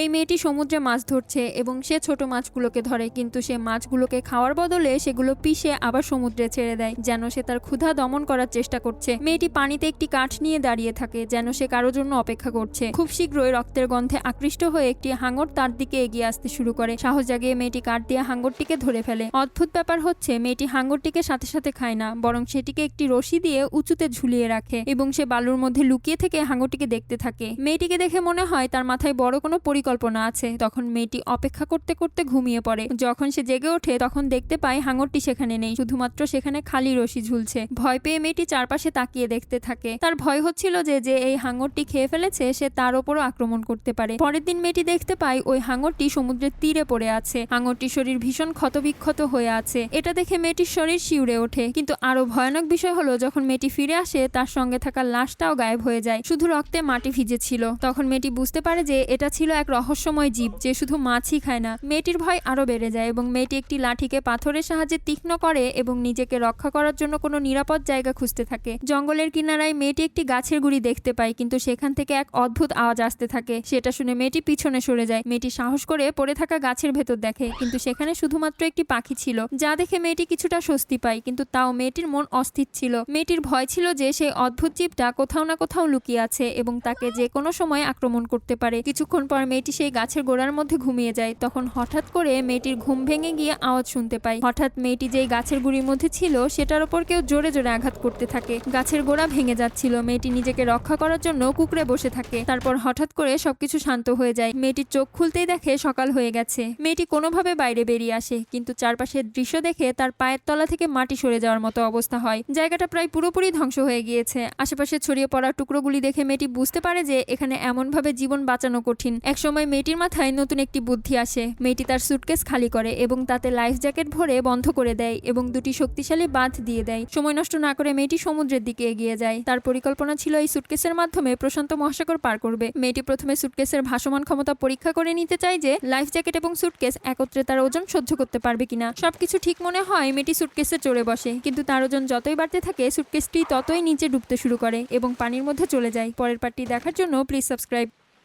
এই মেয়েটি সমুদ্রে মাছ ধরছে এবং সে ছোট মাছগুলোকে ধরে, কিন্তু সে মাছগুলোকে খাওয়ার বদলে সেগুলো পিষে আবার সমুদ্রে ছেড়ে দেয়, যেন সে তার ক্ষুধা দমন করার চেষ্টা করছে। মেয়েটি পানিতে একটি কাঠ নিয়ে দাঁড়িয়ে থাকে, যেন সে কারোর জন্য অপেক্ষা করছে। খুব শীঘ্রই রক্তের গন্ধে আকৃষ্ট হয়ে একটি হাঙর তার দিকে এগিয়ে আসতে শুরু করে। সাহস জাগিয়ে মেয়েটি কাঠ দিয়ে হাঙ্গরটিকে ধরে ফেলে। অদ্ভুত ব্যাপার হচ্ছে, মেয়েটি হাঙ্গরটিকে সাথে সাথে খায় না, বরং সেটিকে একটি রশি দিয়ে উঁচুতে ঝুলিয়ে রাখে এবং সে বালুর মধ্যে লুকিয়ে থেকে হাঙ্গরটিকে দেখতে থাকে। মেয়েটিকে দেখে মনে হয় তার মাথায় বড় কোনো পরিকল্পনা আছে। তখন মেয়েটি অপেক্ষা করতে করতে ঘুমিয়ে পড়ে। যখন সে জেগে ওঠে, তখন দেখতে পায় হাঙরটি সেখানে নেই। শুধুমাত্র সেখানে খালি রশি ঝুলছে। ভয় পেয়ে মেয়েটি চারপাশে তাকিয়ে দেখতে থাকে। তার ভয় হচ্ছিল যে যে এই হাঙরটি খেয়ে ফেলেছে, সে তার ওপরও আক্রমণ করতে পারে। পরের দিন মেয়েটি দেখতে পায় ওই হাঙরটি সমুদ্রের তীরে পড়ে আছে। হাঙরটির শরীর ভীষণ ক্ষতবিক্ষত হয়ে আছে। এটা দেখে মেয়েটির শরীর শিউরে ওঠে। কিন্তু আরও ভয়ানক বিষয় হলো, যখন মেয়েটি ফিরে আসে, তার সঙ্গে থাকা লাশটাও গায়েব হয়ে যায়। শুধু রক্তে মাটি ভিজে ছিল তখন মেয়েটি বুঝতে পারে যে, এটা ছিল এক রহস্যময় জীব যে শুধু মাছই খায় না, মেয়েটির ভয় আরও বেড়ে যায় এবং মেয়েটি একটি লাঠিকে পাথরের সাহায্যে তীক্ষ্ণ করে এবং নিজেকে রক্ষা করার জন্য কোনো নিরাপদ জায়গা খুঁজতে থাকে। জঙ্গলের কিনারায় মেয়েটি একটি গাছের গুড়ি দেখতে পায়, কিন্তু সেখান থেকে এক অদ্ভুত আওয়াজ আসতে থাকে। সেটা শুনে মেয়েটি পিছনে সরে যায়। মেয়েটি সাহস করে পড়ে থাকা গাছের ভেতর দেখে, কিন্তু সেখানে শুধুমাত্র একটি পাখি ছিল, যা দেখে মেয়েটি কিছুটা স্বস্তি পায়, কিন্তু তাও মেয়েটির মন অস্থির ছিল। মেয়েটির ভয় ছিল যে সেই অদ্ভুত জীবটা কোথাও না কোথাও লুকিয়ে আছে এবং তাকে যে কোনো সময় আক্রমণ করতে পারে। কিছুক্ষণ পর মেয়েটি সেই গাছের গোড়ার মধ্যে ঘুমিয়ে যায়। তখন হঠাৎ করে মেয়েটির ঘুম ভেঙে গিয়ে আওয়াজ শুনতে পায়। হঠাৎ মেয়েটি যেই গাছের গুড়ির মধ্যে ছিল, সেটার ওপর কেউ জোরে জোরে আঘাত করতে থাকে। গাছের গোড়া ভেঙে যাচ্ছিল। মেয়েটি নিজেকে রক্ষা করার জন্য কুকড়ে বসে থাকে। তারপর হঠাৎ করে সবকিছু শান্ত হয়ে যায়। মেয়েটির চোখ খুলতেই দেখে সকাল হয়ে গেছে। মেয়েটি কোনোভাবে বাইরে বেরিয়ে আসে, কিন্তু চারপাশের দৃশ্য দেখে তার পায়ের তলা থেকে মাটি সরে যাওয়ার মতো অবস্থা হয়। জায়গাটা প্রায় পুরোপুরি ধ্বংস হয়ে গিয়েছে। আশেপাশে ছড়িয়ে পড়া টুকরোগুলি দেখে মেয়েটি বুঝতে পারে যে, এখানে এমনভাবে জীবন বাঁচানো কঠিন। একসময় মেয়েটির মাথায় নতুন একটি বুদ্ধি আসে। মেয়েটি তার সুটকেস খালি করে এবং তাতে লাইফ জ্যাকেট ভরে বন্ধ করে দেয় এবং দুটি শক্তিশালী বাঁধ দিয়ে দেয়। সময় নষ্ট না করে মেয়েটি সমুদ্রের দিকে এগিয়ে যায়। তার পরিকল্পনা ছিল এই সুটকেসের মাধ্যমে প্রশান্ত মহাসাগর পার করবে। মেয়েটি প্রথমে সুটকেসের ভাসমান ক্ষমতা পরীক্ষা করে নিতে চায় যে লাইফ জ্যাকেট এবং সুটকেস একত্রে তার ওজন সহ্য করতে পারবে কিনা। সবকিছু ঠিক মনে হয় মেয়েটি সুটকেসে চড়ে বসে, কিন্তু তার ওজন যতই বাড়তে থাকে সুটকেসটি ততই নিচে ডুবতে শুরু করে এবং পানির মধ্যে চলে যায়। পরের পার্টটি দেখার জন্য প্লিজ সাবস্ক্রাইব